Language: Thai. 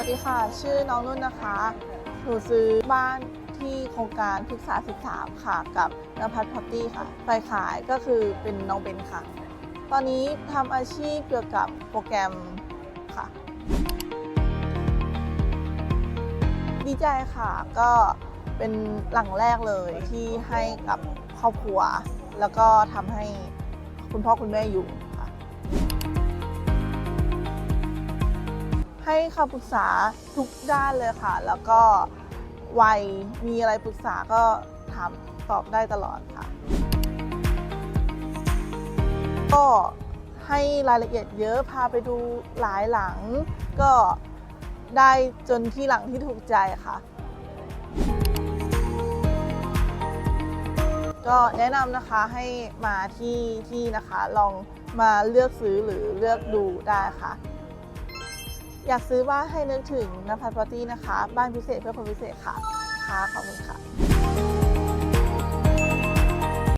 วัสดีค่ะ ชื่อน้องนุ่นนะคะ หนูซื้อบ้านที่โครงการพฤกษา13 ค่ะ กับนภัทรพอตตี้ค่ะไปขายก็คือเป็นน้องเบนค่ะ ตอนนี้ทำอาชีพเกี่ยวกับโปรแกรมค่ะ ดีใจค่ะก็เป็นหลังแรกเลยที่ให้กับครอบครัว แล้วก็ทำให้คุณพ่อคุณแม่อยู่ ให้คำปรึกษาทุกด้านเลยค่ะ แล้วก็วัยมีอะไรปรึกษาก็ถามตอบได้ตลอดค่ะ ก็ให้รายละเอียดเยอะพาไปดูหลายหลัง ก็ได้จนที่หลังที่ถูกใจค่ะ ก็แนะนำนะคะให้มาที่ที่นะคะ ลองมาเลือกซื้อหรือเลือกดูได้ค่ะ อยากซื้อบ้านให้นึกถึงนภัทรปาร์ตี้นะคะ บ้านพิเศษเพื่อคนพิเศษค่ะค่ะขอบคุณค่ะ